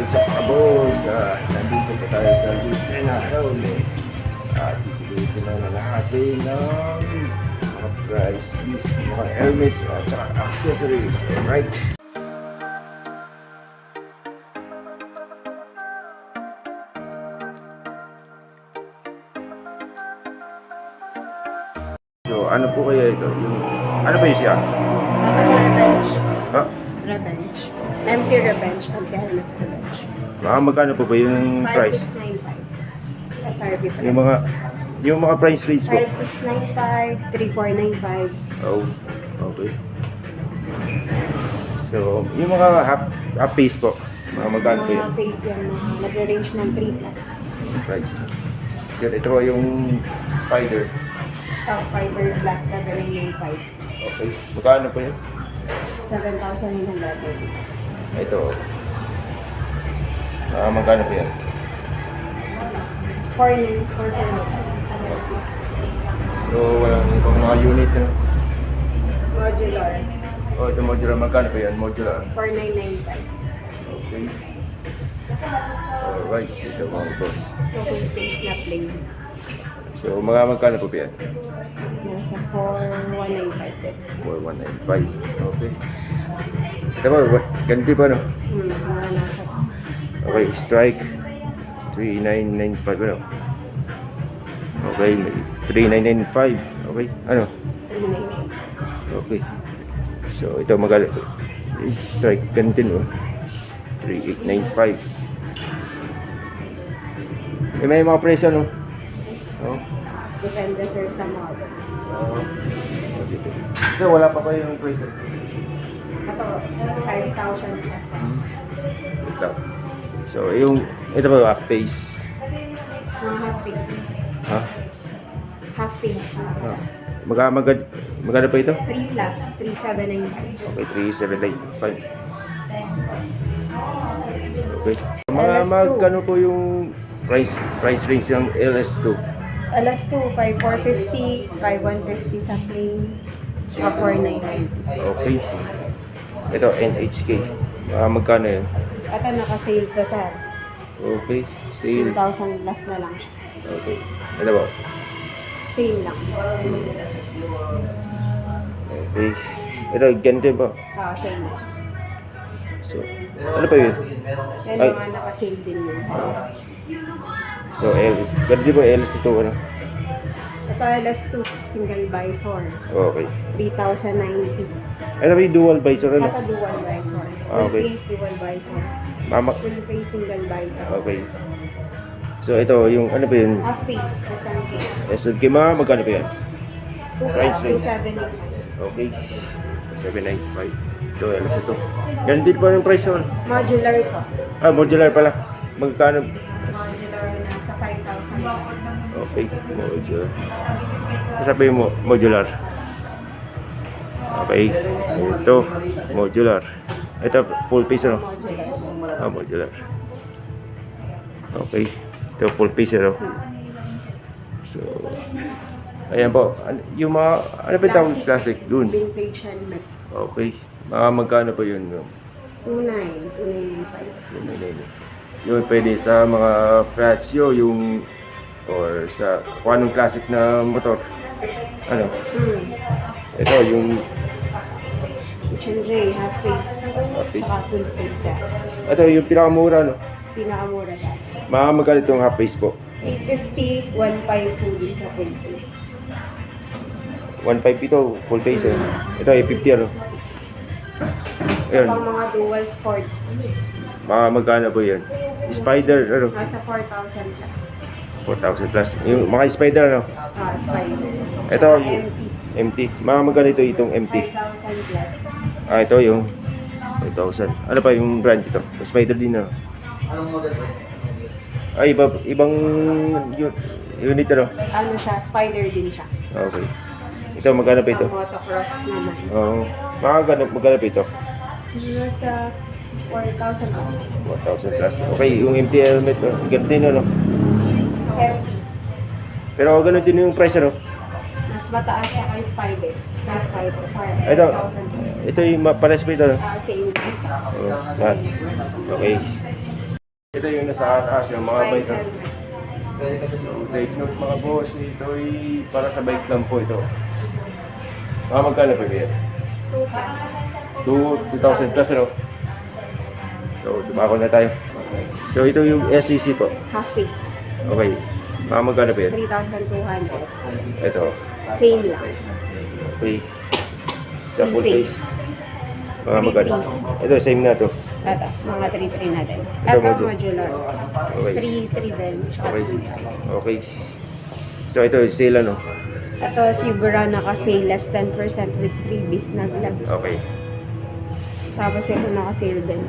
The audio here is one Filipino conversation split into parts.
What's up kabos? Uh, nandito po tayo sa Lucena Helmet. At sisilitin na na natin ng mga price list, mga helmets at saka accessories. Alright? So, ano po kaya ito? Yung, ano ba yun siya? Revenge. Ha? Revenge. Empty revenge. Empty helmets. Mga magkano po ba yung price? 5695. SRP pa. Yung mga, yung mga price range po? 5695, 3495. Oh, okay. So, yung mga half, half piece po, mga magkano po Mga yun? face yan, mga nag-range ng 3 plus. Price. Yun, ito po yung spider. Top fiber plus 7995. Okay. Magkano po yun? 7,900. Ito. Ah, magkano po yan? 4945. So, walang ibang mga unit na. Modular. Oh, ito modular. Magkano po yan? Modular. 4995. Okay. Alright. Ito mga boss. Okay, face na plain. So, mga magkano po ba yan? Nasa 4195 din. 4195. Okay. Ito po, ganti pa no? Hmm, mga Okay, strike. 3995 ano? Okay, may 3995. Okay, ano? 395. Okay. So, ito magal strike ganti no? 3895. Eh, may mga presyo no? Oh. Depende sir sa model. Oh. dito. Ito, wala pa kayo yung presyo. Ito, 5,000 plus. Ito. So, yung, ito ba, face. Mga half face. Ha? Half face. Ah. Mag mag magkano pa ito? 3 plus, 3795. Okay, 3785. Okay. Mga LS2. magkano po yung price price range ng LS2? LS2, 5450, 5150 sa plain, saka 4990. Okay. Ito, NHK. Mga magkano yun? Ito naka-sale to sir. Okay. Sale. 2,000 plus na lang siya. Okay. Ito ba? Sale lang. Okay. Ito, ganito ba? Ah, sale lang. So, ano pa yun? Yan mga naka-sale din yun sir. So, LS. Ganito ba LS2? Ano? Ito LS2, single visor. Okay. 3,090. Ito ba yung dual visor? Ano? Ito dual visor. Ah, Full okay. face dual visor. Mama. Full face single visor. Okay. So, ito, yung ano ba yun? Half face, SMK. SLK mga magkano ba yan? 2 Price range. 2,785. Okay. 795. Ito, alas ito. Ganun din pa yung price naman. Modular ito. Ah, modular pala. Magkano? Plus. Okay, modular. Kasi pa yung mo- modular. Okay. Ito, modular. Ito, full piece ano? Ah, modular. Okay. Ito, full piece ano? So, ayan po. Yung mga, ano ba yung tawag classic? Dun. Vintage helmet. Okay. Mga magkano pa yun? no? 29, 295. Yun, pwede sa mga Frazio, yung or sa kung anong classic na motor. Ano? Hmm. Ito, yung H&J, half face. Half face. Tsaka full face. eh. ito yung pinakamura, no? Pinakamura ka. Mga magkano itong half face po? 850, 152 din sa full face. 150 ito, full face eh. Ito, 850 ano? Ayun, Pang mga dual sport, mga magkano po yan? Spider, ano? nasa 4,000 plus. 4,000 plus. Yung mga spider, ano? Ah, spider. Ito, Saka yung empty. empty. Mga magkano ito, itong empty? 5,000 plus. Ah, ito yung 5,000. Ano pa yung brand ito? Spider din na. Ay, iba, ibang unit ano? Ano siya, spider din siya. Okay. Ito, magkano pa ito? Pang motocross naman. Oo. mga magkano, magkano pa ito? Nasa 4,000 plus. 1,000 plus. Okay, yung empty helmet, no? ganun din ano? Empty. Pero ganun din yung price ano? Mas mataas siya kay spider. Kay spider. Ito, 5,000 plus. ito yung ma- pares pa ito. no? Ah, same. Oo, lahat. Okay. Ito yung nasa taas, yung mga Bike bike. helmet. So, take note mga boss, ito ay para sa bike lang po ito. Mga magkano pa yan? 2 plus. 2, 2,000 plus ano? So, dumako na tayo. So, ito yung SEC po. Half face. Okay. Mga magkano pa yan? 3,200. Ito. Same lang. Okay. Sa full face. Mga magkano? Ito, same na to. Ito, mga 3,300 na din. Ito, module. modular. Okay. 3,3 din. Okay. 3,500. Okay. So, ito, sale ano? Ito, Sigura naka-sale less 10% with freebies na gloves. Okay. Tapos ito naka-sale din.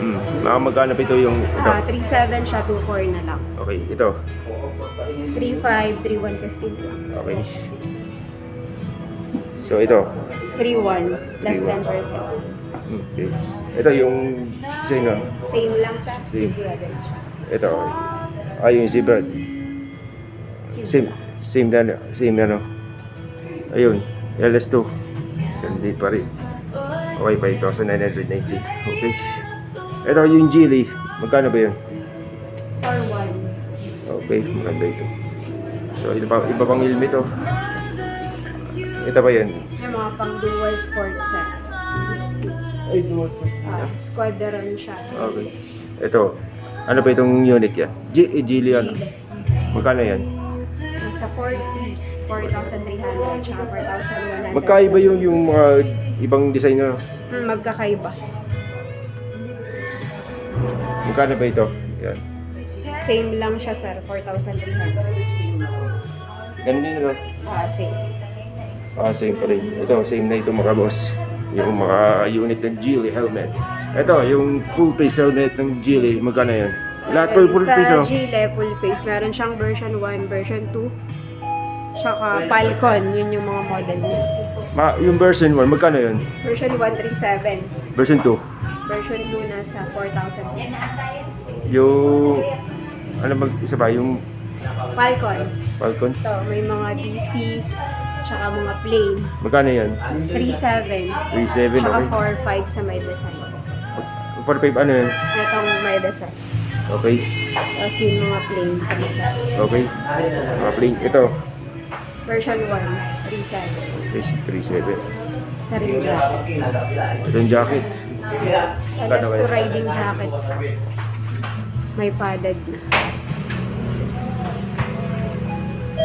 Hmm. Mga magkano pa ito yung ito? Ah, 3,700 siya, 2,400 na lang. Okay. Ito. 3,500, 3,150 lang. Okay. So, ito. 3,100, less 10%. Okay. Ito yung same na. Same lang sa Same. Sigura din siya. Ito. Ah, yung zebra. Sigura. Same. Same na. Same na, no? Ayun. LS2. Hindi pa rin. Okay, 5,990. Okay. Ito yung Geely. Magkano ba yun? 4,100. Okay, maganda ito. So, ito pa, iba pang helmet to. Ito ba yan? Yung mga pang dual sports set. Ay, duwat Ah, squadron siya. Okay. Ito. Ano ba itong unit yan? G eh? Gile. Magkano yan? Nasa 40, 4,300, tsaka 4,100. Magkaiba yung yung mga ibang design na. Hmm, magkakaiba. Magkano ba ito? Yan. Same lang siya, sir. 4,300. Ganun din ano? Ah, same. Ah, same pa rin. Ito, same na ito mga boss. Yung mga unit ng Geely helmet. Ito, yung full face helmet ng Geely. Magkano yan? Lahat po yung full sa face oh. Gile, full face, meron siyang version 1, version 2, tsaka Falcon, yun yung mga model niya. Ma, yung version 1, magkano yun? Version 137, Version 2. version 2 nasa 4,000. Yung... Ano mag isa ba? Yung Falcon, Falcon? ito, may mga DC, tsaka mga plain. Magkano yan? 3,700, 3.7, tsaka okay. 4,500 sa may design. 45 ano yun? Itong may design. Okay. Tapos yung mga plain, 3,700. Okay. Mga plain. Ito. Version 1, 3,700. 3.7. Sa rin jacket. Yung jacket. LS2 riding jackets. May padded na.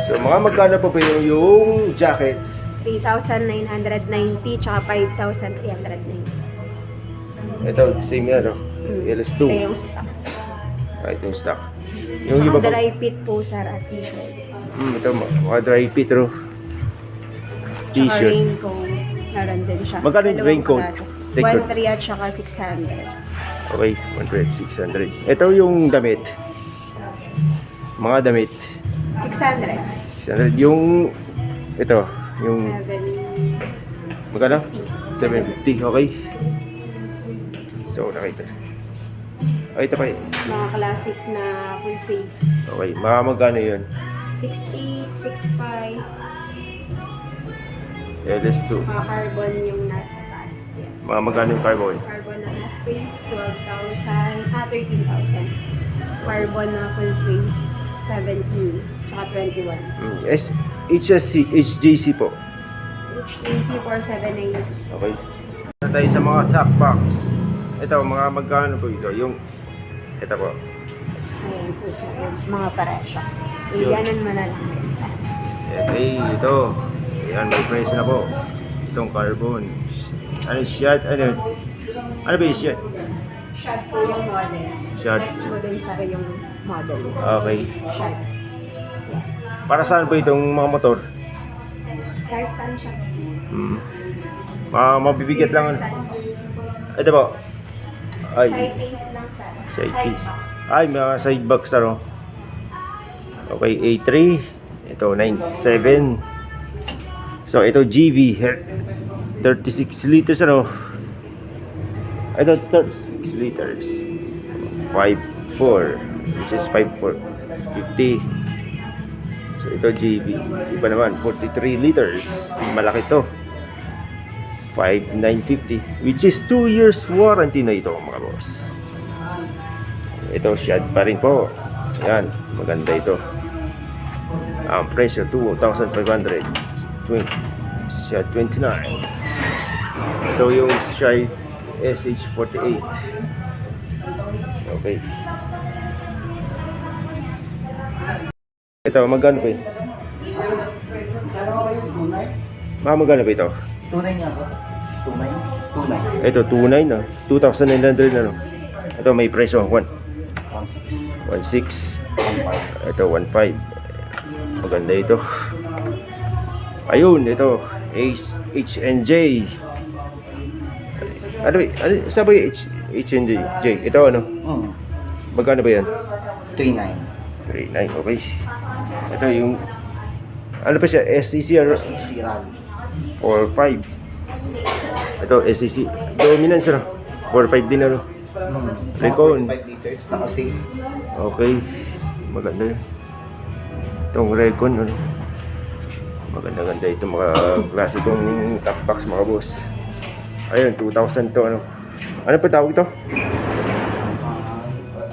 So mga magkano po ba yung, yung jackets? 3,990 tsaka 5,390. Ito, same yan, no? Ito LS2. yung stock. Ito yung stock. Yung iba Tsaka dry fit po sir at t-shirt. Hmm, ito, mga dry fit, no? Tsaka T-shirt. raincoat. Meron din siya. Magkano yung raincoat? klase. Raincoat. 1,300 at tsaka 600. Okay, 100, 600. Ito yung damit. Mga damit. 600. 600. Yung, ito, yung, 7. magkano? 750, okay. So, nakita. Ay, ito pa eh. Mga classic na full face. Okay, mga magkano yun? 68, 65. LS2. Mga carbon yung nasa. Mga magkano yung carbon? Carbon na half face, 12,000. Ah, 13,000. Carbon na full face, 17. Tsaka 21. Mm, S, HSC, HJC po. HTC 478. Okay. Na tayo sa mga top box. Ito, mga magkano po ito? Yung, ito po. Ayan po sir. Mga paresya. Yun. Indianan mo na lang. Okay, ito. Ayan, may price na po. Itong carbon. Ano shot? Ano? Ano ba yung shot? Shot po yung model. Shot. Next mo din sir yung model. Okay. Shot. Para saan po itong mga motor? Kahit saan siya. Hmm. Mga mabibigat lang. ano? Ito po. Ay, Side case lang sir. side box. Ay, mga side box ano. Okay, A3. Ito, 97. So, ito GV. He- 36 liters ano. Ito, 36 liters. 5.4. Which is 5.4. 50. So, ito GV. Iba naman, 43 liters. Malaki to. 5,950. Which is 2 years warranty na ito, mga boss. Ito, shad pa rin po. Yan, maganda ito. Ang presyo, 2,500. 20, shad 29. Ito yung Shy SH48. Okay. Ito, magkano pa yun? Mga magkano pa ito? Tunay nga ba? Tunay? Tunay. Ito, 2.9 na. 2,900 na no. Ito, may presyo. 1. 1.6. 1.6. 1.5. Ito, 1.5. Maganda ito. Ayun, ito. Ace HNJ. Ano ba? Ano, saan ba yung H, HNJ? J, ito ano? Hmm. Magkano ba yan? 3.9. 3.9, okay. Ito yung... Ano pa siya? SCC or SEC Rally. 4.5. Ito, SCC. Dominance ano? 4.5 din ano? Hmm. Recon. 5 liters. Naka-save. Okay. Maganda yun. Itong Recon, ano? Maganda-ganda ito mga klasikong top box mga boss. Ayun, 2,000 to, ano? Ano pa tawag ito? Ah,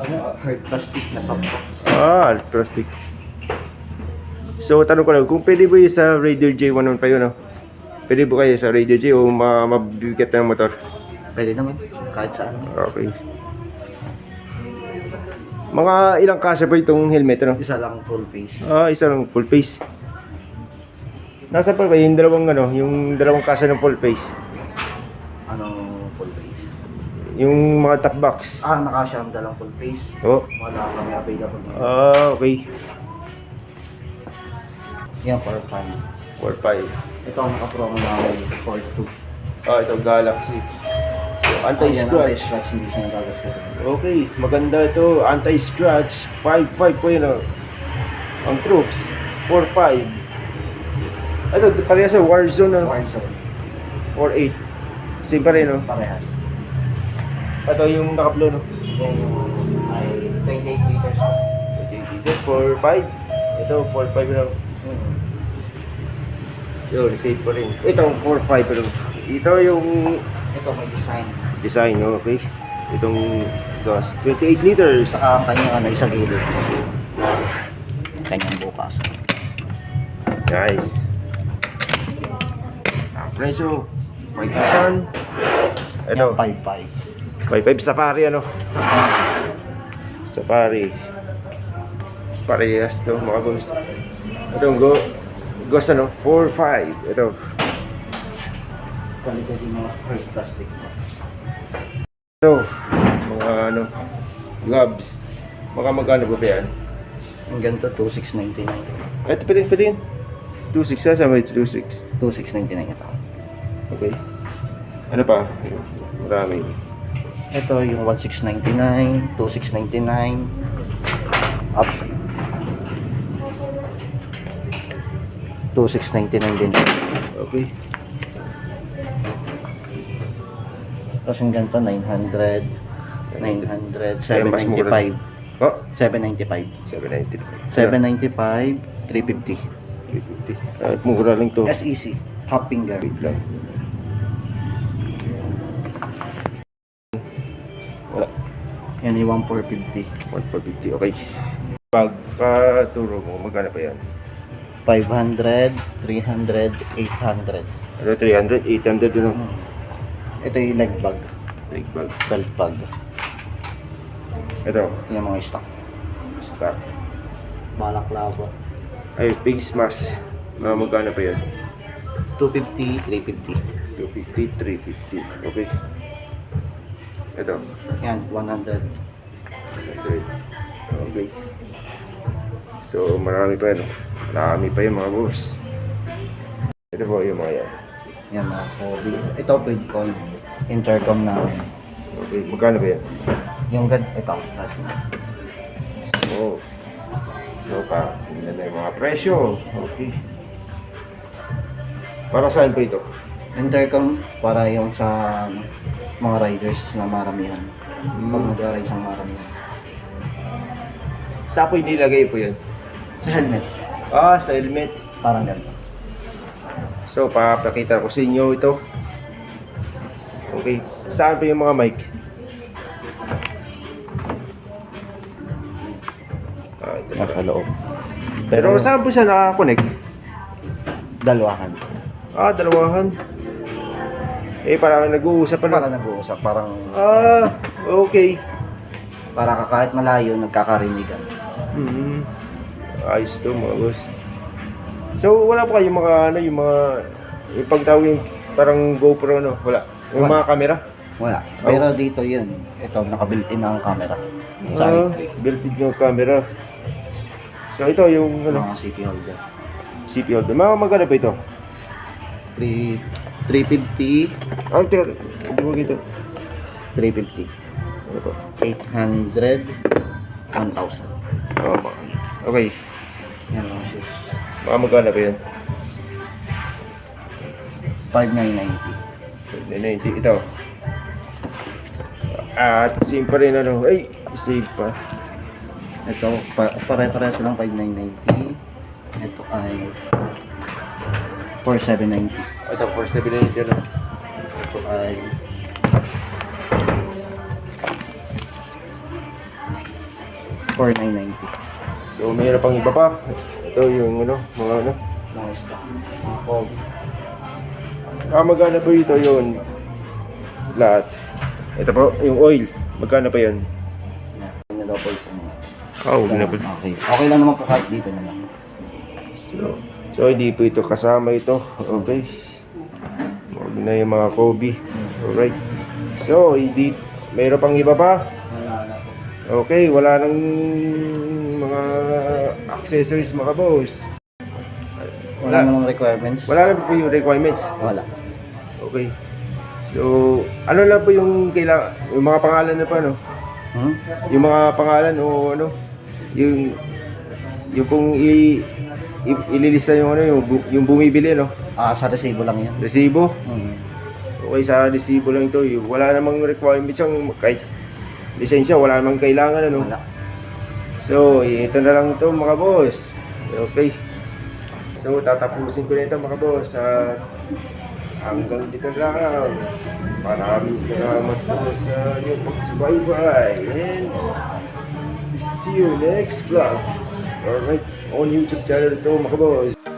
ano? Hard plastic na top. Ah, plastic. So, tanong ko lang, kung pwede ba yung sa Raider J115, ano? Pwede ba kayo sa Raider J o ma mabibigat ng motor? Pwede naman. Kahit saan. Okay. Mga ilang kasa ba itong helmet, ano? Isa lang full face. Ah, isa lang full face. Nasa pa ba yung dalawang ano, yung dalawang kasa ng full face? Ano full face? Yung mga box. Ah, nakasya ang dalang full face. Oh. Wala kami available ngayon. Ah, okay. Yan, for fun. 4.5. Ito ang naka-promo namin for 2. Ah, ito Galaxy. So, anti-scratch. Anti-scratch, hindi siya nagagastos. Okay, maganda ito. Anti-scratch. 5.5 po yun. Oh. Ang troops. 4.5. Ito, parehas sa Warzone. Ano? Warzone. 4.8. Same pa rin, no? Parehas. Ito yung naka-blue, no? Yan yung ay 28 liters. This 4.5. Ito, 4.5 lang. Hmm. Yun, safe pa rin. Ito, 4.5 pero ito yung Ito may design. design, okay? Itong gas, 28 liters. Saka kanyang ano, isa gilid. Kanyang bukas. Nice. Ang presyo, 5,000. Ito, Yan, 5.5. 5.5 Safari, ano? Sa Safari. Parehas to, mga boss. Ito, go, Ghost, ano? 4.5. Ito, quality din mga plastic. ito, mga ano, gloves. Mga magkano ba ba yan? Ang ganito, 2,699. Ito, pwede, pwede yun. 2.6 sa may 2.6. 2,699 ito. Okay. Ano pa? Marami. Ito yung 1,699, 2,699. Ups. 2,699 din. Okay. Tapos yung ganito, 900, 900, Kaya mas mura. 795. Oh, 795. 790. 795, 350. 350. Kahit mura lang to. SEC, half finger. Wait lang. Wala. Yan yung 1450. 1,450. Okay. Pagkaturo mo, magkano pa yan? 500, 300, 800. Ano, 300, 800 yun. Hmm. Ito yung leg bag, Big bag. belt bag. Ito, Yung mga stock. stock. Balaklava. Ay, face mask. Mga magkano pa yan? 250, 350. 250, 350. Okay. Ito, Yan, 100. 100. Okay. So, marami pa oh. Marami pa yung mga boss. Ito po yung mga yan. Yan mga hobby. Ito, Pridcon. Intercom namin. Okay, magkano ba yan? Yung gad, ito. So, so pa, tingnan na yung mga presyo. Okay. Para saan po ito? Intercom para yung sa mga riders na maramihan. Pag mag-ride sa maramihan. Saan po inilagay po yan? Sa helmet. Ah, sa helmet. Parang ganito. So, papakita ko sa inyo ito. Okay. Saan po yung mga mic? nasa loob. Pero saan po siya nakakonect? Dalawahan. Ah, dalawahan. Eh, parang nag-uusap pa Para na. nag-uusap, parang Ah, okay. para ka kahit malayo, nagkakarinigan. Hmm. Ayos to mga boss. So, wala pa kayong mga, ano, yung mga, yung pagtawag yung parang GoPro, no? Wala. Yung Wala. mga camera? Wala. Pero dito yun, ito, nakabuilt-in na ang camera. Sa Ah, built-in yung camera. So, ito yung, ano, Mga CP holder. CPU. Mga magkano pa ito? 3, 350, Ang tir, hindi mo gito. 350. Ano to? 800, 1,000. Oh, mga- okay. Yan ang shoes. Mga magkano pa yan? 5,990. 90. Ito. At same pa rin ano. Ay, save pa. Ito, pa, pare-pare silang 5,990. Ito ay 4,790. Ito, 479 yun. Ito ay 4,990. So, mayroon pang iba pa. Ito yung ano, mga ano. Mga stock. Oh. Ah, magkano po ito yun? Lahat. Ito po, yung oil. Magkano pa yun? Yan na daw po ito mga. Ah, huwag na po. Okay. Okay lang naman po kahit dito na lang. So, so, hindi po ito kasama ito. Okay. Huwag na yung mga Kobe. Alright. So, hindi, mayroon pang iba pa. Wala. Okay, wala nang mga accessories mga boss. Wala namang requirements. Wala na po yung requirements. Wala. Okay. So, ano lang po yung kailangan, yung mga pangalan na pa, no? Hmm? Yung mga pangalan o ano, yung, yung pong i, i, ililista yung ano, yung, bu- yung bumibili, no? Ah, sa resibo lang yan. Resibo. Hmm. Okay, sa resibo lang ito. Wala namang requirements yung kahit lisensya, wala namang kailangan, ano? Wala. So, ito na lang ito mga boss. Okay. So, tatapusin ko na ito mga boss. At hanggang dito na lang. Maraming salamat po sa inyong pagsubaybay. And see you next vlog. Alright, on YouTube channel ito mga boss.